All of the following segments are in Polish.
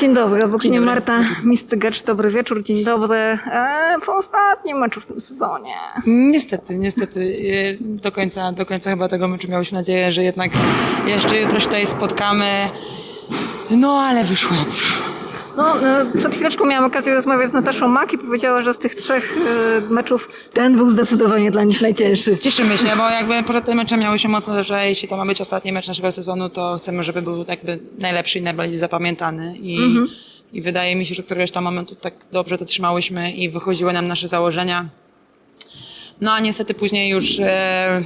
Dzień dobry, obok Dzień mnie dobry. Marta Mistygacz, dobry wieczór, dzień dobry. E, po ostatnim meczu w tym sezonie. Niestety, niestety. y, Do końca, do końca chyba tego meczu miałyśmy nadzieję, że jednak jeszcze jutro się tutaj spotkamy. No ale wyszło jak wyszło. No, e, przed chwileczką miałam okazję rozmawiać z Nataszą Mak i powiedziała, że z tych trzech e, meczów ten był zdecydowanie dla nich najcięższy. Cieszymy się, bo jakby przed tym meczem miałyśmy mocno, że jeśli to ma być ostatni mecz naszego sezonu, to chcemy, żeby był jakby najlepszy i najbardziej zapamiętany. I, i wydaje mi się, że któregoś tam momentu tak dobrze to trzymałyśmy i wychodziły nam nasze założenia. No a niestety później już e,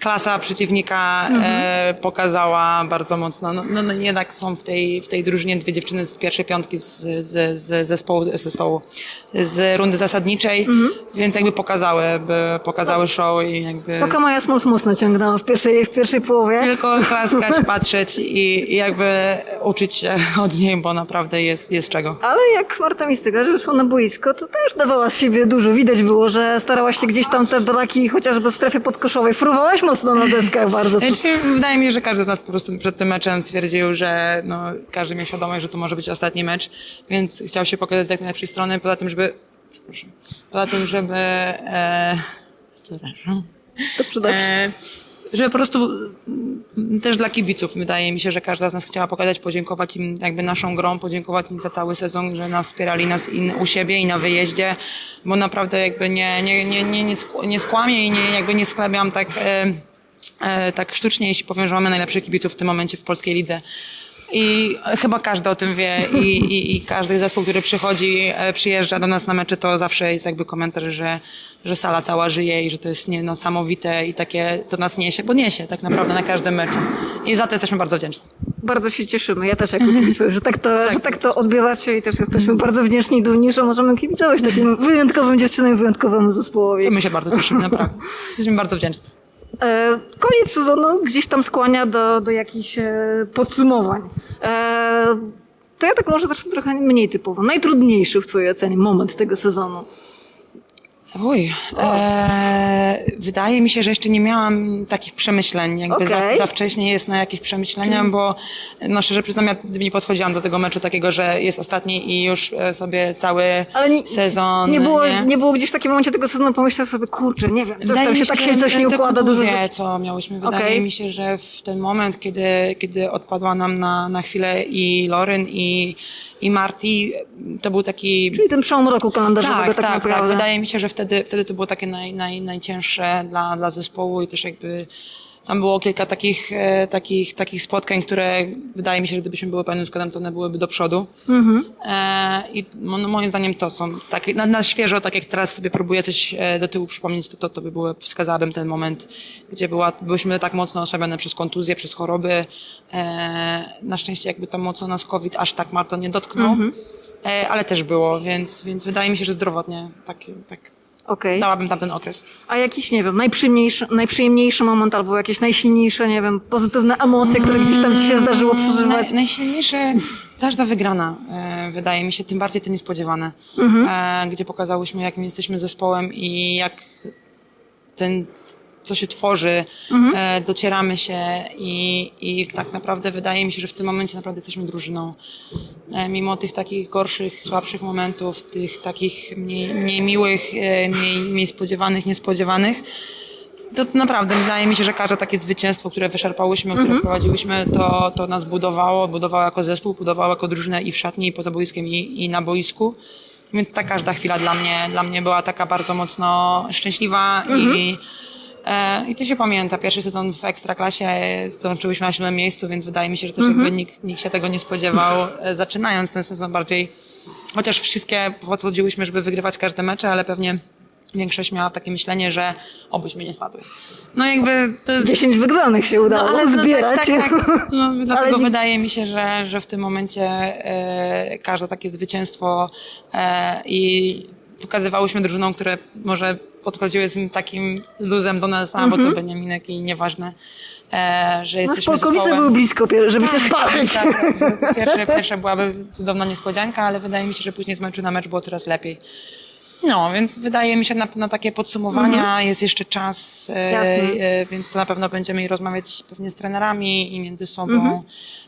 klasa przeciwnika e, pokazała bardzo mocno. No, no, no jednak są w tej, w tej drużynie dwie dziewczyny z pierwszej piątki z, z, z zespołu, z zespołu, z rundy zasadniczej, więc jakby pokazały, by pokazały show i jakby Oka moja smus mocno ciągnęła w pierwszej, w pierwszej połowie. tylko klaskać, patrzeć i, i jakby uczyć się od niej, bo naprawdę jest, jest czego. Ale jak Marta Mistygacz wyszła na boisko, to też dawała z siebie dużo. Widać było, że starałaś się gdzieś tam te braki, chociażby w strefie podkoszowej. Fruwałaś mocno na deskach bardzo. Znaczy, wydaje mi się, że każdy z nas po prostu przed tym meczem stwierdził, że no, każdy miał świadomość, że to może być ostatni mecz, więc chciał się pokazać z jak najlepszej strony, poza tym, żeby przepraszam, poza tym, żeby e, przepraszam, Dobrze, dobrze. e, żeby po prostu mm, też dla kibiców wydaje mi się, że każda z nas chciała pokazać, podziękować im jakby naszą grą, podziękować im za cały sezon, że nas wspierali nas i u siebie i na wyjeździe, bo naprawdę jakby nie, nie, nie, nie, nie, nie skłamię i nie, jakby nie sklebiam tak, e, e, tak sztucznie, jeśli powiem, że mamy najlepszych kibiców w tym momencie w polskiej lidze. I chyba każdy o tym wie i, i, i każdy zespół, który przychodzi, e, przyjeżdża do nas na mecze, to zawsze jest jakby komentarz, że, że sala cała żyje i że to jest nie, niesamowite i takie to nas niesie, bo niesie tak naprawdę na każdym meczu. I za to jesteśmy bardzo wdzięczni. Bardzo się cieszymy. Ja też jako kibic powiem, że tak to, że tak to odbieracie i też jesteśmy bardzo wdzięczni i dumni, że możemy kibicować takim wyjątkowym dziewczynom i wyjątkowemu zespołowi. To my się bardzo cieszymy, naprawdę. Jesteśmy bardzo wdzięczni. E, koniec sezonu gdzieś tam skłania do, do jakichś e, podsumowań. E, to ja tak może zacznę trochę mniej typowo. Najtrudniejszy w twojej ocenie moment tego sezonu. Uj, e, wydaje mi się, że jeszcze nie miałam takich przemyśleń, jakby za, Okej. za wcześnie jest na jakieś przemyślenia, bo no szczerze przyznam, ja nie podchodziłam do tego meczu takiego, że jest ostatni i już e, sobie cały Ale nie, sezon. nie, było, nie? było gdzieś w takim momencie tego sezonu pomyśleć sobie, kurczę, nie wiem, coś tam mi się tak że się coś nie układa dużo rzeczy. co miałyśmy. Wydaje Okej. mi się, że w ten moment, kiedy, kiedy odpadła nam na, na chwilę i Loryn i, i Marty, to był taki Czyli ten przełom roku kalendarzowego tak, tak, tak, tak. naprawdę. Wydaje mi się, że wtedy, wtedy to było takie naj, naj, najcięższe dla, dla zespołu i też jakby tam było kilka takich, e, takich, takich spotkań, które wydaje mi się, że gdybyśmy były pełnym składem, to one byłyby do przodu. E, I no, no, moim zdaniem to są takie, na, na świeżo, tak jak teraz sobie próbuję coś e, do tyłu przypomnieć, to, to, to by było, wskazałabym ten moment, gdzie była, byłyśmy tak mocno osłabione przez kontuzje, przez choroby. E, na szczęście jakby to mocno nas COVID aż tak Marto nie dotknął. E, ale też było, więc, więc wydaje mi się, że zdrowotnie tak, tak Okej. dałabym tam ten okres. A jakiś, nie wiem, najprzyjemniejszy, najprzyjemniejszy moment albo jakieś najsilniejsze, nie wiem, pozytywne emocje, które gdzieś tam ci się zdarzyło przeżywać? Naj, najsilniejsze, każda wygrana, e, wydaje mi się, tym bardziej te niespodziewane, e, gdzie pokazałyśmy, jakim jesteśmy zespołem i jak ten, co się tworzy, e, docieramy się i, i tak naprawdę wydaje mi się, że w tym momencie naprawdę jesteśmy drużyną. E, mimo tych takich gorszych, słabszych momentów, tych takich mniej, mniej miłych, e, mniej, mniej spodziewanych, niespodziewanych, to naprawdę wydaje mi się, że każde takie zwycięstwo, które wyszarpałyśmy, które prowadziłyśmy, to, to nas budowało, budowało jako zespół, budowało jako drużynę i w szatni, i poza boiskiem, i, i na boisku. Więc ta każda chwila dla mnie, dla mnie była taka bardzo mocno szczęśliwa i, e, i to się pamięta. Pierwszy sezon w Ekstraklasie skończyłyśmy na siódmym miejscu, więc wydaje mi się, że też jakby nikt, nikt się tego nie spodziewał, e, zaczynając ten sezon bardziej, chociaż wszystkie podchodziłyśmy, żeby wygrywać każde mecze, ale pewnie większość miała takie myślenie, że obyśmy nie spadły. No jakby to jest... 10 wygranych się udało no, zbierać. Tak, tak, tak. No, dlatego nie- wydaje mi się, że, że w tym momencie e, każde takie zwycięstwo e, i pokazywałyśmy drużyną, które może podchodziły z takim luzem do nas, a bo to Beniaminek i nieważne, e, że Nasz jesteśmy Polkowice zespołem. były blisko, pier- żeby się sparzyć. Tak, tak, że to pierwsze, pierwsze byłaby cudowna niespodzianka, ale wydaje mi się, że później z meczu na mecz było coraz lepiej. No, więc wydaje mi się na, na takie podsumowania jest jeszcze czas, e, Jasne. e, więc to na pewno będziemy i rozmawiać pewnie z trenerami i między sobą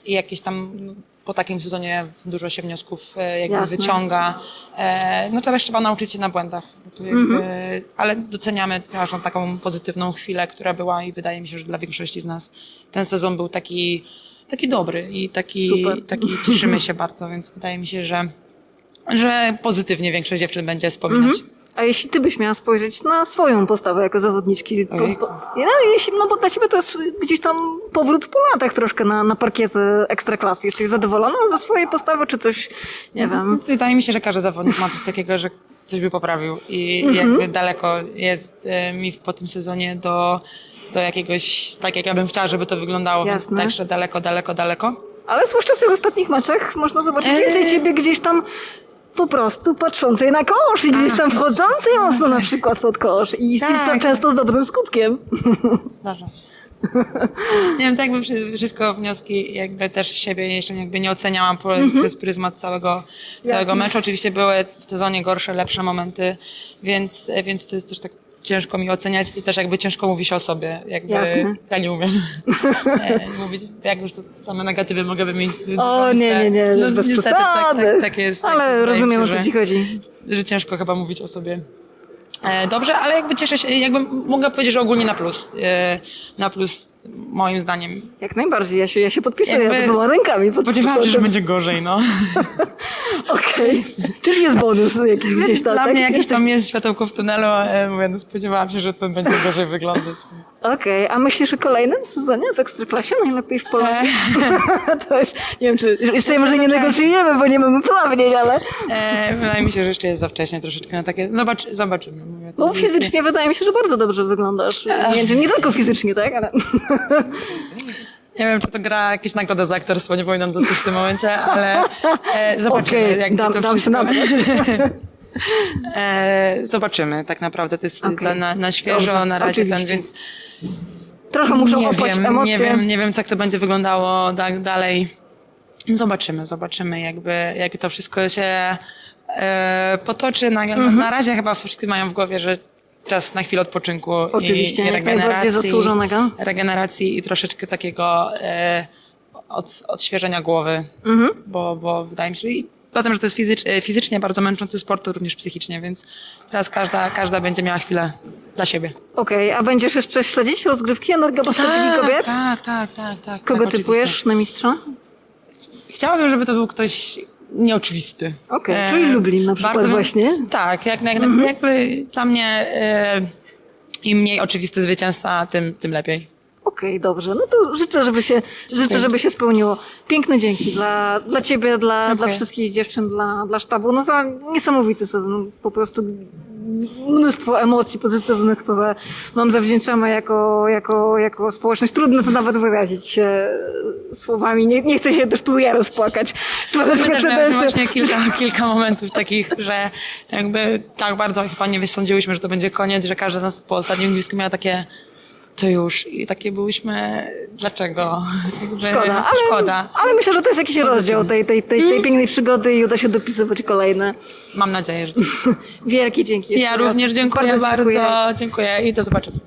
i jakieś tam no, po takim sezonie dużo się wniosków e, jakby Jasne. wyciąga. E, no trzeba trzeba nauczyć się na błędach. Jakby, Mhm. Ale doceniamy każdą taką pozytywną chwilę, która była i wydaje mi się, że dla większości z nas ten sezon był taki, taki dobry i taki, Super. taki cieszymy się bardzo, więc wydaje mi się, że, że pozytywnie większość dziewczyn będzie wspominać. A jeśli ty byś miała spojrzeć na swoją postawę jako zawodniczki, to, Ojejku. no, jeśli, no bo dla ciebie to jest gdzieś tam powrót po latach troszkę na, na parkiety ekstraklasy. Jesteś zadowolona ze swojej postawy, czy coś, nie wiem, Wydaje mi się, że każdy zawodnik ma coś takiego, że coś by poprawił i Mhm. jakby daleko jest e, mi po tym sezonie do, do jakiegoś, tak jak ja bym chciała, żeby to wyglądało, Jasne. więc także daleko, daleko, daleko. Ale zwłaszcza w tych ostatnich meczach można zobaczyć Eee. więcej ciebie gdzieś tam po prostu patrzącej na kosz i gdzieś tam wchodzącej mocno na przykład pod kosz i, Tak. z- często z dobrym skutkiem. Zdarza się. Nie wiem, to jakby wszy- wszystko wnioski, jakby też siebie jeszcze jakby nie oceniałam po, przez pryzmat całego, całego meczu. Oczywiście były w sezonie gorsze, lepsze momenty, więc, więc to jest też tak ciężko mi oceniać i też jakby ciężko mówi się o sobie. Jakby Jasne. ja nie umiem e, mówić, jak już to same negatywy mogę wymienić. O nie, nie, nie, No, bez niestety tak, tak, tak jest. tak, Ale mi rozumiem, się, o co ci chodzi. że ciężko chyba mówić o sobie. E, Dobrze, ale jakby cieszę się, jakby mogę powiedzieć, że ogólnie na plus. E, Na plus moim zdaniem. Jak najbardziej, ja się, ja się podpisuję Jakby dwoma rękami. pod- Spodziewałam się, że będzie gorzej, no. Okej, czyli jest bonus jakiś gdzieś tam, Dla tak? mnie jakieś tam jest światełko w tunelu, e, mówię, no spodziewałam się, że to będzie gorzej wyglądać. Okej, a myślisz o kolejnym sezonie w Ekstraklasie? Najlepiej w Polsce? to już, nie wiem, czy jeszcze może nie negocjujemy, bo nie mamy uprawnień, ale... E, Wydaje mi się, że jeszcze jest za wcześnie troszeczkę na takie, zobacz, zobaczymy. Bo fizycznie wydaje mi się, że bardzo dobrze wyglądasz. Nie, że nie tylko fizycznie, tak? Ale... Nie wiem, czy to gra jakieś nagrodę za aktorstwo, nie powinnam dostać w tym momencie, ale e, zobaczymy. Okej, jakby dam, to dam się wszystko- nabrać. E, zobaczymy, tak naprawdę. To jest Okej. na, na świeżo, Dobrze, na razie ten, więc Trochę muszą nie opać wiem, emocje. nie wiem, nie wiem, jak to będzie wyglądało tak dalej. Zobaczymy, zobaczymy, jakby, jak to wszystko się e, potoczy. Na, Mhm. na razie chyba wszyscy mają w głowie, że czas na chwilę odpoczynku Oczywiście, i, i jak najbardziej regeneracji. zasłużonego. Regeneracji i troszeczkę takiego e, od, odświeżenia głowy, Mhm. bo, bo wydaje mi się, i potem, że to jest fizycz, e, fizycznie bardzo męczący sport, to również psychicznie, więc teraz każda, każda będzie miała chwilę dla siebie. Okej, a będziesz jeszcze śledzić rozgrywki Energobasket Ligi Kobiet? tak, tak, tak, tak. Kogo tak, typujesz oczywiście. na mistrza? Chciałabym, żeby to był ktoś nieoczywisty. Okej, czyli Lublin na przykład bym- właśnie. Tak, jak, jak, Mhm. jakby dla mnie e, im mniej oczywisty zwycięzca, tym, tym lepiej. Okej, dobrze. No to życzę, żeby się, życzę, żeby się spełniło. Piękne dzięki dla, dla ciebie, dla, Dziękuję. dla wszystkich dziewczyn, dla, dla sztabu. No za niesamowity sezon. Po prostu mnóstwo emocji pozytywnych, które wam zawdzięczamy jako, jako, jako społeczność. Trudno to nawet wyrazić się słowami. Nie, nie chcę się też tu ja rozpłakać. Stwarzać precedensy. właśnie kilka, kilka momentów takich, że jakby tak bardzo chyba nie wysądziłyśmy, że to będzie koniec, że każda z nas po ostatnim gwizdku miała takie to już i takie byłyśmy, dlaczego? Jakby, Szkoda, ale, szkoda. ale myślę, że to jest jakiś rozdział tej, tej, tej, tej pięknej przygody i uda się dopisywać kolejne. Mam nadzieję, że Wielkie dzięki. Ja raz. również dziękuję bardzo. dziękuję. Dziękuję i do zobaczenia.